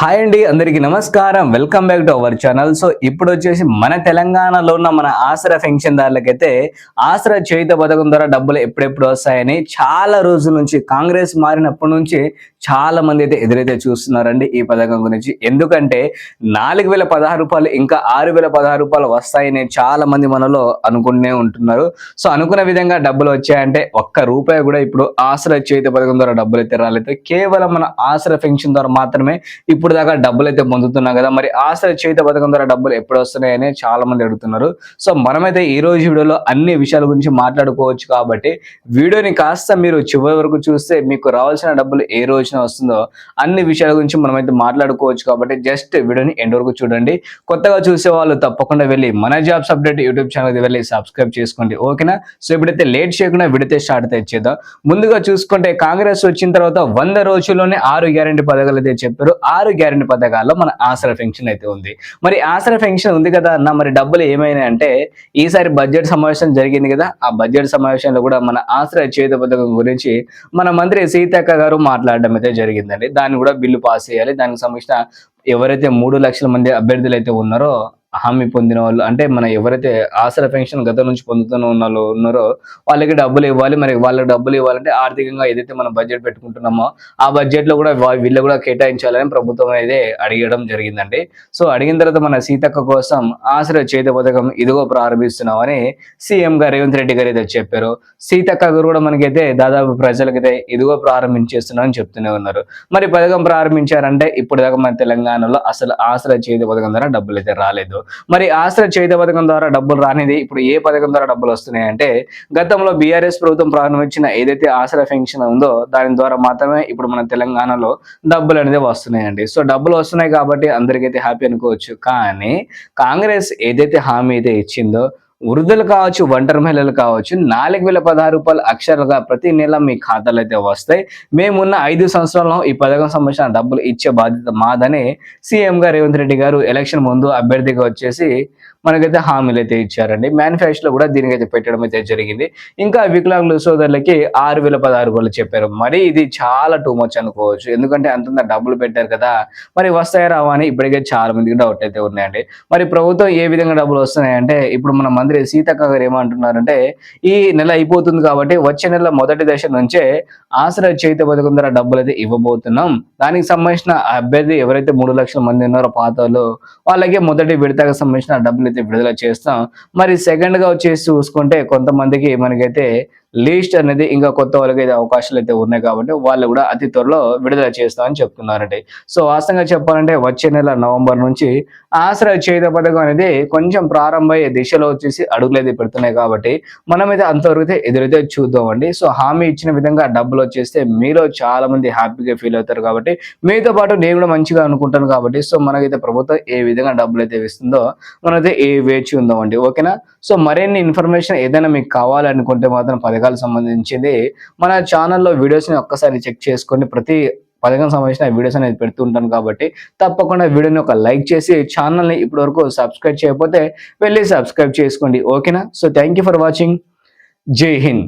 Hi అండి అందరికీ నమస్కారం. Welcome back to our channel so ఇప్పుడు వచ్చేసి మన తెలంగాణలో ఉన్న మన ఆసరా పెన్షన్ దారులకైతే ఆసరా చేయుత పథకం ద్వారా డబ్బులు ఎప్పుడెప్పుడు వస్తాయని చాలా రోజుల నుంచి కాంగ్రెస్ మారినప్పటి నుంచి చాలా మంది అయితే ఎదురైతే చూస్తున్నారండి ఈ పథకం గురించి. ఎందుకంటే నాలుగు వేల పదహారు రూపాయలు ఇంకా ఆరు వేల పదహారు రూపాయలు వస్తాయని చాలా మంది మనలో అనుకునే ఉంటున్నారు. సో అనుకున్న విధంగా డబ్బులు వచ్చాయంటే ఒక్క రూపాయి కూడా ఇప్పుడు ఆసరా చేయుత పథకం ద్వారా డబ్బులు అయితే రాలేదు. కేవలం మన ఆసరా పెన్షన్ ద్వారా మాత్రమే ఇప్పుడు దాకా డబ్బులు అయితే పొందుతున్నాం కదా మరి ఆసరా చేత పథకం ద్వారా డబ్బులు ఎప్పుడు వస్తున్నాయని చాలా మంది అడుగుతున్నారు. సో మనమైతే ఈ రోజు వీడియోలో అన్ని విషయాల గురించి మాట్లాడుకోవచ్చు కాబట్టి వీడియోని కాస్త మీరు చివరి వరకు చూస్తే మీకు రావాల్సిన డబ్బులు ఏ రోజున వస్తుందో అన్ని విషయాల గురించి మనమైతే మాట్లాడుకోవచ్చు కాబట్టి జస్ట్ వీడియోని ఎండ్ వరకు చూడండి. కొత్తగా చూసే వాళ్ళు తప్పకుండా వెళ్ళి మన జాబ్స్ అప్డేట్ యూట్యూబ్ ఛానల్ వెళ్ళి సబ్స్క్రైబ్ చేసుకోండి ఓకేనా? సో ఇప్పుడైతే లేట్ చేయకుండా విడితే స్టార్ట్ అయితే ముందుగా చూసుకుంటే కాంగ్రెస్ వచ్చిన తర్వాత వంద రోజుల్లోనే ఆరు గ్యారంటీ పథకాలు అయితే చెప్పారు. ఆరు గ్యారంటీ పథకాల్లో మన ఆసరా పెన్షన్ అయితే ఉంది. మరి ఆసరా పెన్షన్ ఉంది కదా అన్న మరి డబ్బులు ఏమైనా అంటే ఈసారి బడ్జెట్ సమావేశం జరిగింది కదా ఆ బడ్జెట్ సమావేశంలో కూడా మన ఆసరా చేత పథకం గురించి మన మంత్రి సీతక్క గారు మాట్లాడడం అయితే జరిగిందండి. దాన్ని కూడా బిల్లు పాస్ చేయాలి. దానికి సంబంధించిన ఎవరైతే మూడు లక్షల మంది అభ్యర్థులు అయితే ఉన్నారో హామీ పొందిన వాళ్ళు అంటే మన ఎవరైతే ఆసర పెన్షన్ గతం నుంచి పొందుతున్న ఉన్న వాళ్ళు ఉన్నారో వాళ్ళకి డబ్బులు ఇవ్వాలి. మరి వాళ్ళకి డబ్బులు ఇవ్వాలంటే ఆర్థికంగా ఏదైతే మనం బడ్జెట్ పెట్టుకుంటున్నామో ఆ బడ్జెట్లో కూడా వీళ్ళు కూడా కేటాయించాలని ప్రభుత్వం అయితే అడిగడం జరిగిందండి. సో అడిగిన తర్వాత మన సీతక్క కోసం ఆసర చేత పథకం ఇదిగో ప్రారంభిస్తున్నామని సీఎం గారు రేవంత్ రెడ్డి గారు అయితే చెప్పారు. సీతక్క గారు కూడా మనకైతే దాదాపు ప్రజలకైతే ఇదిగో ప్రారంభించేస్తున్నామని చెప్తూనే ఉన్నారు. మరి పథకం ప్రారంభించారంటే ఇప్పుడు దాకా మన తెలంగాణలో అసలు ఆసర చేతి పథకం ద్వారా డబ్బులు అయితే రాలేదు. మరి ఆసరా చేత పథకం ద్వారా డబ్బులు రానిది ఇప్పుడు ఏ పథకం ద్వారా డబ్బులు వస్తున్నాయి అంటే గతంలో బీఆర్ఎస్ ప్రభుత్వం ప్రారంభించిన ఏదైతే ఆశ్రయ పెన్షన్ ఉందో దాని ద్వారా మాత్రమే ఇప్పుడు మన తెలంగాణలో డబ్బులు అనేది వస్తున్నాయండి. సో డబ్బులు వస్తున్నాయి కాబట్టి అందరికైతే హ్యాపీ అనుకోవచ్చు. కానీ కాంగ్రెస్ ఏదైతే హామీ అయితే ఇచ్చిందో వృద్ధులు కావచ్చు ఒంటరి మహిళలు కావచ్చు నాలుగు వేల పదహారు రూపాయలు అక్షరాలుగా ప్రతి నెల మీ ఖాతాలో అయితే వస్తాయి. మేమున్న ఐదు సంవత్సరాల్లో ఈ పథకం సంబంధించిన డబ్బులు ఇచ్చే బాధ్యత మాదని సీఎం గారు రేవంత్ రెడ్డి గారు ఎలక్షన్ ముందు అభ్యర్థిగా వచ్చేసి మనకైతే హామీలు అయితే ఇచ్చారండి. మేనిఫెస్టోలో కూడా దీనికైతే పెట్టడం అయితే జరిగింది. ఇంకా వికలాంగుల సోదరులకి ఆరు వేల పదహారు రూపాయలు చెప్పారు. మరి ఇది చాలా టూ మచ్ అనుకోవచ్చు. ఎందుకంటే అంతంత డబ్బులు పెట్టారు కదా. మరి వస్తాయా రావా అని ఇప్పటికే చాలా మందికి డౌట్ అయితే ఉన్నాయండి. మరి ప్రభుత్వం ఏ విధంగా డబ్బులు వస్తున్నాయంటే ఇప్పుడు మన మంత్రి సీతక్క గారు ఏమంటున్నారంటే ఈ నెల అయిపోతుంది కాబట్టి వచ్చే నెల మొదటి దశ నుంచే ఆసరా చేతి పథకం ద్వారా డబ్బులు అయితే ఇవ్వబోతున్నాం. దానికి సంబంధించిన అభ్యర్థి ఎవరైతే మూడు లక్షల మంది ఉన్నారో పాత వాళ్ళు వాళ్ళకి మొదటి విడతకు సంబంధించిన డబ్బులు అయితే విడుదల చేస్తాం. మరి సెకండ్గా వచ్చేసి చూసుకుంటే కొంతమందికి మనకైతే లీస్ట్ అనేది ఇంకా కొత్త వాళ్ళకి అయితే అవకాశాలు అయితే ఉన్నాయి కాబట్టి వాళ్ళు కూడా అతి త్వరలో విడుదల చేస్తామని చెప్తున్నారండి. సో వాస్తవంగా చెప్పాలంటే వచ్చే నెల నవంబర్ నుంచి ఆశ్రయ చేత పథకం అనేది కొంచెం ప్రారంభమయ్యే దిశలో వచ్చేసి అడుగులు అయితే పెడుతున్నాయి కాబట్టి మనమైతే అంతవరకు అయితే ఎదురైతే చూద్దామండి. సో హామీ ఇచ్చిన విధంగా డబ్బులు వచ్చేస్తే మీలో చాలా మంది హ్యాపీగా ఫీల్ అవుతారు కాబట్టి మీతో పాటు నేను కూడా మంచిగా అనుకుంటాను కాబట్టి సో మనకైతే ప్రభుత్వం ఏ విధంగా డబ్బులు అయితే ఇస్తుందో మనమైతే ఏ వేచి ఉందామండి. ఓకేనా? సో మరిన్ని ఇన్ఫర్మేషన్ ఏదైనా మీకు కావాలనుకుంటే మాత్రం పథకాలకు సంబంధించింది. మన ఛానల్లో వీడియోస్ని ఒక్కసారి చెక్ చేసుకొని ప్రతి పథకం సంబంధించిన వీడియోస్ అనేది పెడుతూ ఉంటాను కాబట్టి తప్పకుండా వీడియోని ఒక లైక్ చేసి ఛానల్ని ఇప్పటి వరకు సబ్స్క్రైబ్ చేయకపోతే వెళ్ళి సబ్స్క్రైబ్ చేసుకోండి. ఓకేనా? So thank you for watching. Jai Hind.